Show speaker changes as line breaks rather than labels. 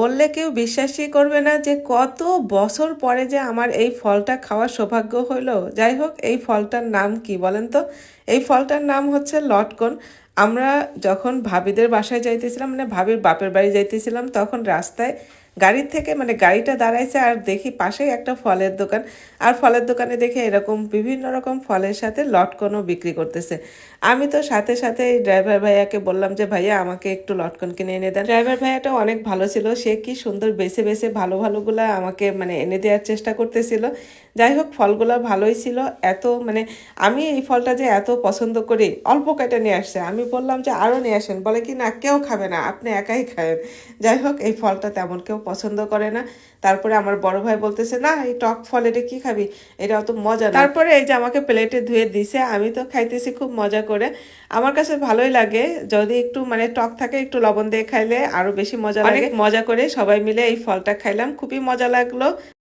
বললে কেউ বিশ্বাসই করবে না যে কত বছর পরে যে আমার এই ফলটা খাওয়ার সৌভাগ্য হলো। যাই হোক, এই ফলটার নাম কি বলেন তো? এই ফলটার নাম হচ্ছে লটকন। আমরা যখন ভাবিদের বাসায় যাইতেছিলাম মানে ভাবির বাপের বাড়ি যাইতেছিলাম, তখন রাস্তায় গাড়ির থেকে মানে গাড়িটা দাঁড়াইছে আর দেখি পাশেই একটা ফলের দোকান। আর ফলের দোকানে দেখে এরকম বিভিন্ন রকম ফলের সাথে লটকনও বিক্রি করতেছে। আমি তো সাথে সাথে ড্রাইভার ভাইয়াকে বললাম যে, ভাইয়া, আমাকে একটু লটকন কিনে এনে দেন। ড্রাইভার ভাইয়াটা অনেক ভালো ছিল। সে কি সুন্দর বেছে বেছে ভালো ভালোগুলা আমাকে মানে এনে দেওয়ার চেষ্টা করতেছিল। যাই হোক, ফলগুলো ভালোই ছিল। এত মানে আমি এই ফলটা যে এত পছন্দ করি, অল্প কেটে নিয়ে আসছে। আমি বললাম যে আরও নিয়ে আসেন। বলে কি, না, কেউ খাবে না, আপনি একাই খাবেন যাই হোক, এই ফলটা তেমন কেউ পছন্দ করে না। তারপরে আমার বড় ভাই বলতেছে না এই টক ফল এটা কি খাবি? এটা অত মজা তারপরে এই যে আমাকে প্লেটে ধুয়ে দিছে আমি তো খাইতেছি খুব মজা করে। আমার কাছে ভালোই লাগে যদি একটু মানে টক থাকে একটু লবণ দিয়ে খাইলে আরও বেশি মজা লাগে। মজা করে সবাই মিলে এই ফলটা খাইলাম খুবই মজা লাগল।